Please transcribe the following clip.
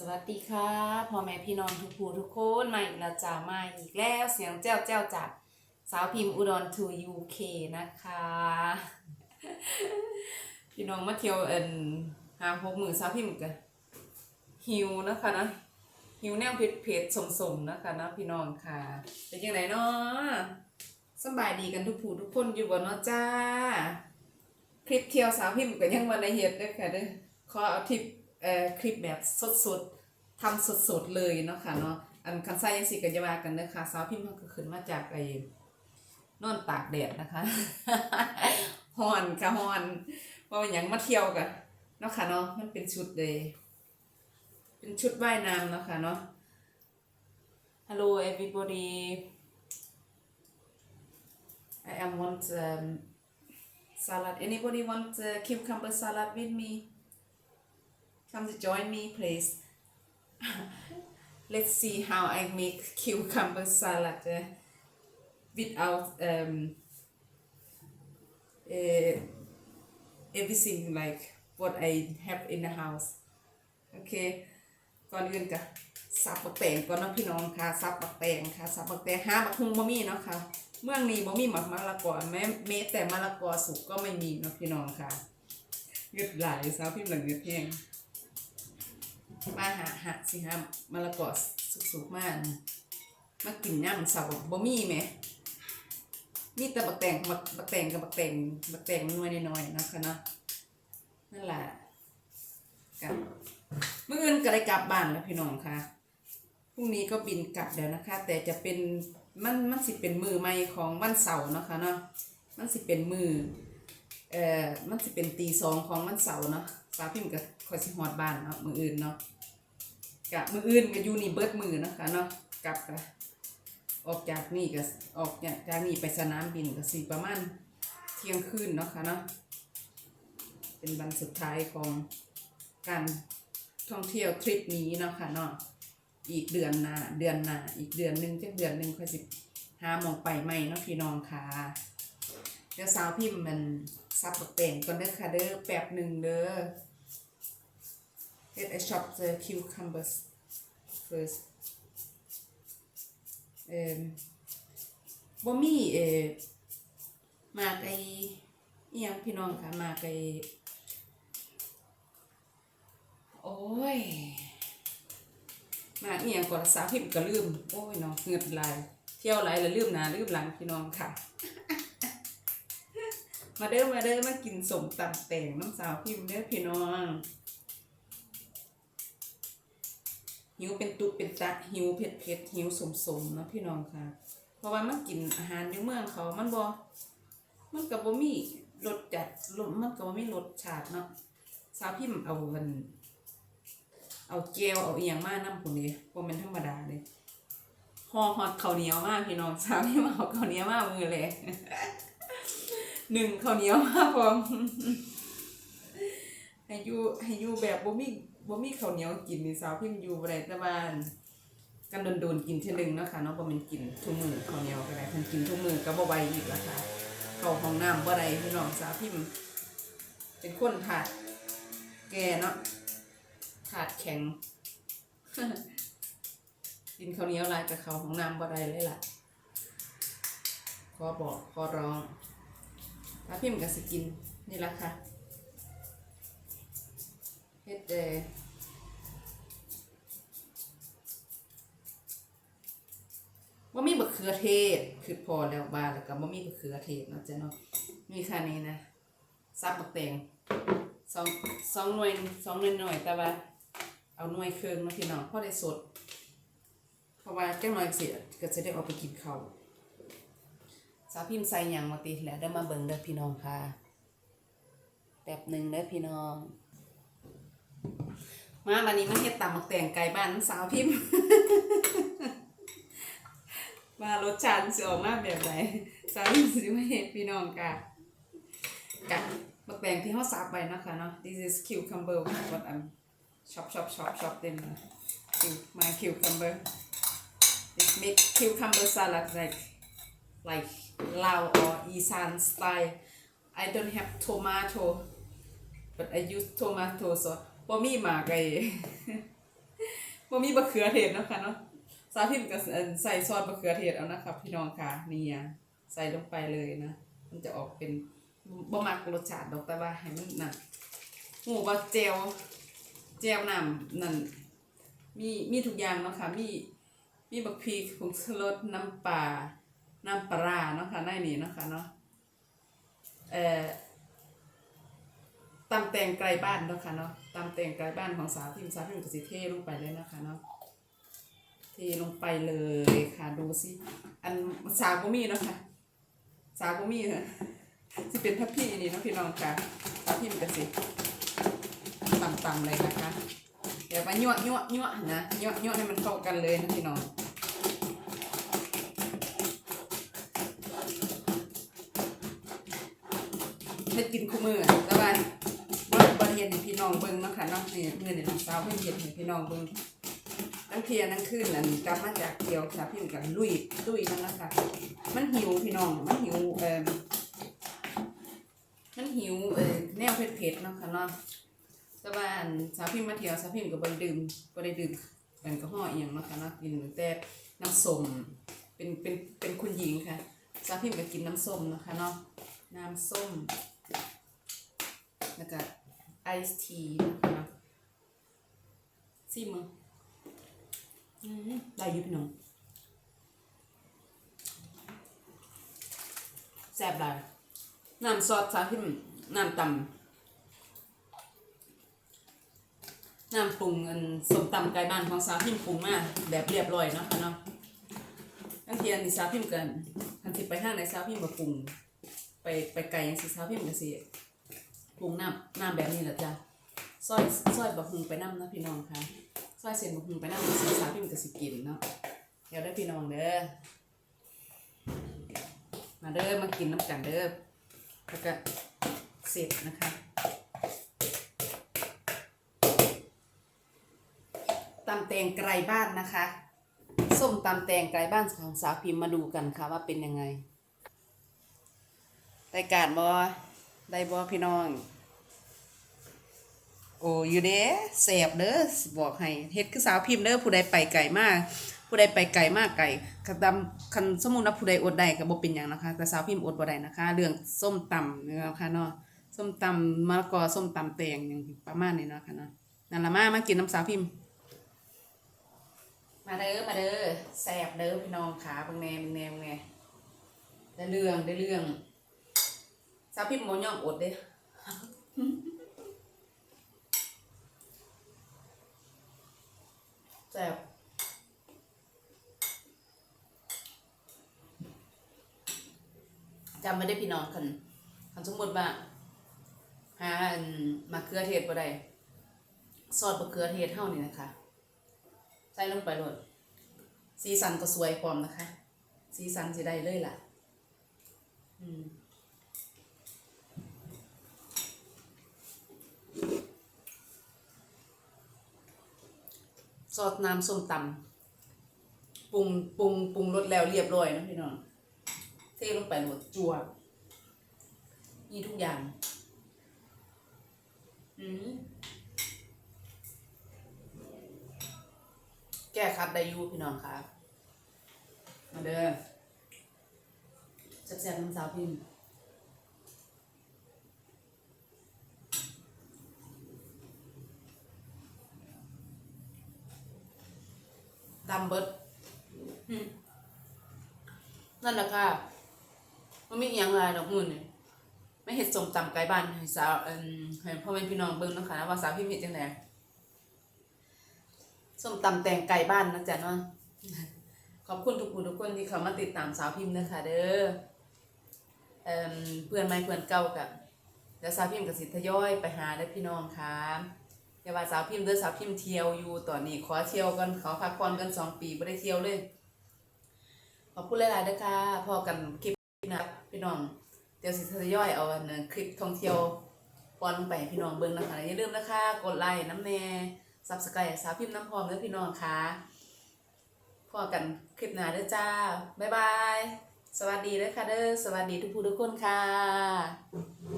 สวัสดีค่ะพ่อแม่พี่น้องทุกผู้ทุกคนมาอีกแล้วจ้ามาอีกแล้วเสียงแจ้วแจ้วจากสาวพิมพ์อุดรทูยูเคนะคะ พี่น้องมาเที่ยวเอ็นหาหกหมื่นสาวพิมพ์กันหิวนะคะนะหิวแนวเผ็ดเผ็ดสมสมๆนะคะนะพี่น้องค่ะเป็นยังไงเนาะสบายดีกันทุกผู้ทุกคนอยู่บ่เนาะจ้า คลิปเที่ยวสาวพิมพ์ก็ยังวันในเฮ็ดเด้อค่ะเด้อขอเอาทิป เอ่อคลิปแบบสดๆทำสดๆเลยเนาะค่ะเนาะอันคันไซยังสิกันจะว่ากันเด้อค่ะสาวพิมพ์ก็ขึ้นมาจากไอ้นอนตากแดดนะคะฮอนค่ะฮอนเพราะว่าหยังมาเที่ยวกันเนาะค่ะเนาะมันเป็นชุดเลย เป็นชุดว่ายน้ำเนาะค่ะเนาะ Hello everybody I am want um, salad. Anybody want uh, cucumber salad with me? Come to join me, please. Let's see how I make cucumber salad uh, without um, uh, everything like what I have in the house. Okay. ก่อนอื่นก็สับปักแตงก่อนเนาะพี่น้องค่ะสับปักแตงค่ะสับปักแตงหาบักฮุงบ่มีเนาะค่ะ เมืองนี้บ่มีหมักมะละกอแม้แม้แต่มะละกอสุกก็ไม่มีเนาะพี่น้องค่ะเงืดหลายสาวพิมพ์หลังเงืดแห้ง มาหาหาสิหามะละกอสุกๆมากมากินย่ำเสาบ่มีแหมมีแต่บักแตงบักบักแตงกับบักแตงบักแตงน้อยๆน้อยๆนะคะเนาะนั่นแหละกับเมื่ออื่นก็ได้กลับบ้านแล้วพี่น้องค่ะพรุ่งนี้ก็บินกลับแล้วนะคะ แต่จะเป็นมันมันสิเป็นมือใหม่ของวันเสาร์เนาะคะเนาะมันสิเป็นมือเอ่อมันสิเป็นตีสองของวันเสาร์เนาะสาวพิมพ์กับคอยสิฮอดบ้านเนาะมืออื่นเนาะ กะมืออื่นก็อยู่นี่เบิดมือนะคะเนาะกลับกออกจากนี่ก็ออกจากนี่ไปสนามบินก็สิประมาณเที่ยงคืนเนาะคะเนาะเป็นวันสุดท้ายของการท่องเที่ยวทริปนี้เนาะค่ะเนาะอีกเดือนหน้าเดือนหน้าอีกเดือนหนึ่งจักเดือนหนึ่งค่อยสิหามองไปใหม่เนาะพี่น้องค่ะเดี๋ยวสาวพิมพ์มันซับบักแต่งก่อนเด้อค่ะเด้อแป๊บหนึ่งเด้อ Let I chop the cucumbers first เอ่อบ่มีเอ่อมากไอ้อียังพี่น้องค่ะมากไอโอ้ย มาเนี่ยก่อนสาวพิมก็ลืม โอ้ยเนาะเงือดไหลาย เที่ยวไหลแล้วลืมหนาลืมหลังพี่น้องค่ะ มาเด้อมาเด้อมากินสมตำแต่งน้ำสาวพิมเด้อพี่น้อง หิวเป็นตุเป็นตะหิวเผ็ดเผ็ดหิวสมสมนะพี่น้องค่ะ เพราะว่ามันกินอาหารอยู่เมืองเขามันบ่มันก็บ่มีรสจัดรสมันก็บ่มีรสชาติเนาะสาวพิมเอากันเอาเจลเอาเอียงมากน้ำผุนนี่ว่ามันธรรมดาเลยห่อฮอตข้าวเหนียวมากพี่น้องสาวที่มาเอาข้าวเหนียวมากมือเลยหนึ่งข้าวเหนียวมากพอ ให้อยู่ให้อยู่แบบบ่มีบ่มีข้าวเหนียวกินนี่สาวพิมพ์อยู่บ่ได้แต่ว่ากันโดนๆกินเท่อหนึงเนาะค่ะเนาะบ่แม่นกินทุกมื้อข้าวเหนียวก็ได้คันกินทุกมื้อก็บ่ไหวอีกละค่ะเข้าห้องน้ำบ่ได้พี่น้องสาวพิมพ์เป็นคนถาดแก่เนาะถาดแข็งกินข้าวเหนียวลายกับเขาวของน้ำบ่ได้เลยล่ะขอบอกขอร้องถ้าพิมพ์กับสกินนี่ละค่ะ เฮ็ดเดว่ามีบะเขือเทศคือพอแล้วบานแล้วก็บ่มีบะเขือเทศเนาะจ๊ะเนาะมีแค่นี้นะซับบักแตงสองสองหน่วยสองหน่วยหน่อยแต่ว่าเอาหน่วยเครื่องมาพี่น้องพอได้สด เพราะว่าจังหน่อยเสียก็จะได้ออกไปกินข้าวสาวพิมพ์ใส่หยังมาติแล้วได้มาเบิ่งเด้อพี่น้องค่ะแป๊บหนึ่งเด้อพี่น้อง มาวันนี้มาเฮ็ดตำหมักแตงไก่บ้านสาวพิมพ์ว่ารสชาติสิออกมาแบบไหนสาวพิมพ์สิมาเฮ็ดพี่น้องค่ะกับบักแตงที่เขาสับไปนะคะเนาะ this is cucumber what I'm chop chop chop chop them my cucumber it make cucumber salad like like Lao or Isan style I don't have tomato but I use tomato so บ่มีหมากไอ้บ่มีบะเขือเทศเนาะค่ะเนาะสาธิตก็ใส่ซอสบะเขือเทศเอานะครับ พี่น้องค่ะนี่อะใส่ลงไปเลยนะ มันจะออกเป็นบ่มักรสชาติดอกแต่ว่าให้มันน่ะหมูบะเจลเจลน้ำนั่นมีมีทุกอย่างเนาะค่ะมีมีบักพริกผงชูรสน้ำปลาน้ำปลาร้าเนาะค่ะในนี้เนาะค่ะเนาะเอ่อ ตำแตงไกลบ้านเนาะค่ะเนาะตำแตงไกลบ้านของสาวพิมพ์สาวพิมพ์กสิเทลงไปเลยนะคะเนาะเทลงไปเลยค่ะดูสิอันสาวก็มีเนาะค่ะสาวก็มีค่ะสิเป็นทัพพี่นี่เนาะพี่น้องค่ะสาวพิมพ์กสิต่ำๆเลยนะคะเดี๋ยวมายั่วยั่วยั่วนะยั่วยั่วให้มันเข้ากันเลยนะพี่น้องให้กินคู่มือแต่ว่าว่าบริ เฮ็ดให้พี่น้องเบิ่งเนาะค่ะเนาะนี่เงินในน้องสาวเพิ่นเฮ็ดให้พี่น้องเบิ่งทั้งเที่ยทั้งคืนนั่นกลับมาจากเที่ยวค่ะพี่กันลุยลุยนั่นนะคะมันหิวพี่น้องมันหิวเอ่อมันหิวเอ่อแนวเผ็ดๆเนาะค่ะเนาะแต่ว่านสาวพิมมาเที่ยวสาวพิมก็บ่ได้ดื่มบ่ได้ดื่มแอลกอฮอล์อีหยังเนาะค่ะเนาะกินแต่น้ำส้มเป็นเป็นเป็นคุณหญิงค่ะสาวพิมก็กินน้ำส้มเนาะค่ะเนาะน้ำส้มแล้วก็ ไอซ์ทีนะคะซิมงอืมได้ยุบหนึ่งแซ่บได้น้ำซอสสาพิมน้ำตำน้ำปรุงอันสมตำไก่บ้านของสาวพิมปรุงมาแบบเรียบร้อยเนาะค่ะเนาะบางทีอันนี้สาวพิมกันทันทีไปห้างในสาวพิมมาปรุง ไปไปไกลยังสิสาวพิมกันสิ ปรุงน้ำน้ำแบบนี้แหละจ้ะซอยซอยบะฮุงไปน้ำนะพี่น้องค่ะซอยเส้นบะฮุงไปน้ำสีสาวพี่มันก็สิกินเนาะเดี๋ยวได้พี่น้องเด้อมาเด้อมากินน้ำกันเด้อแล้วก็เสร็จนะคะตำแตงไกลบ้านนะคะส้มตำแตงไกลบ้านของสาวพิมพ์มาดูกันค่ะว่าเป็นยังไงรายการบอ ได้บ่พี่น้อง โอ้อยู่เด้แสบเด้อบอกให้เฮ็ดคือสาวพิมพ์เด้อผู้ใดไปไกลมากผู้ใดไปไกลมากไกลคันตำคันสมมุติว่าผู้ใดอดได้ก็บ่เป็นหยังนะคะ แต่สาวพิมพ์อดบ่ได้นะคะ เรื่องส้มตำนะคะเนาะส้มตำมะละกอส้มตำแตงอย่างประมาณนี้เนาะค่ะเนาะนั่นละมามากินน้ำสาวพิมพ์มาเด้อมาเด้อแสบเด้อพี่น้องขาเบิ่งแน่เบิ่งแน่เบิ่งแน่ได้เรื่องได้เรื่อง สาวพิมพ์บ่ยอมอดเด้แซ่บจำไม่ได้พี่น้องคันคันสมมติว่าหามะเขือเทศบ่ได้ซอสมะเขือเทศเท่านี้นะคะ ใส่ลงไปเลยสีสันก็สวยพร้อมนะคะ สีสันสิได้เลยล่ะ อืม ซอสน้ำส้มตำปรุงปรุงปรุงรสแล้วเรียบร้อยนะพี่น้องเทลงไปหมดจั่วนี่ทุกอย่าง อืมแก้คัดได้ยูพี่น้องครับมาเด้อแซ่บๆน้ำสาวพิมพ์ ตำเบิดอืมนั่นแหละค่ะมันไม่เอียงอะไรดอกมือนี่ไม่เห็ดสมตำไก่บ้านให้สาวเอิ่มให้พ่อแม่พี่น้องเบิ่งเนาะคะว่าสาวพิมพ์เห็ดจังไดส้มตำแตงไก่บ้านนะจ๊ะเนาะขอบคุณทุกคนทุกคนที่เข้ามาติดตามสาวพิมพ์นะคะเด้อเอิ่มเพื่อนไม่เพื่อนเก่ากับเดี๋ยวสาวพิมพ์กับสิทยอยไปหาได้อพี่น้องค่ะ อย่าว่าสาวพิมพ์เด้อสาวพิมพ์เที่ยวอยู่ตอนนี้ขอเที่ยวกันขอพักผ่อนกันสองปีไม่ได้เที่ยวเลยขอบคุณหลายๆเด้อค่ะพอกันคลิปนะพี่น้องเดี๋ยวสิทย่อยเอาคลิปท่องเที่ยวปอนลงไปพี่น้องเบิ่งนะคะอย่าลืมนะคะ กดไลค์น้ำแน่ซับสไครต์สาวพิมพ์น้ำพร้อมเด้อพี่น้องค่ะพอกันคลิปหน้าเด้อจ้าบ๊ายบายสวัสดีเด้อค่ะเด้อสวัสดีทุกผู้ทุกคนค่ะ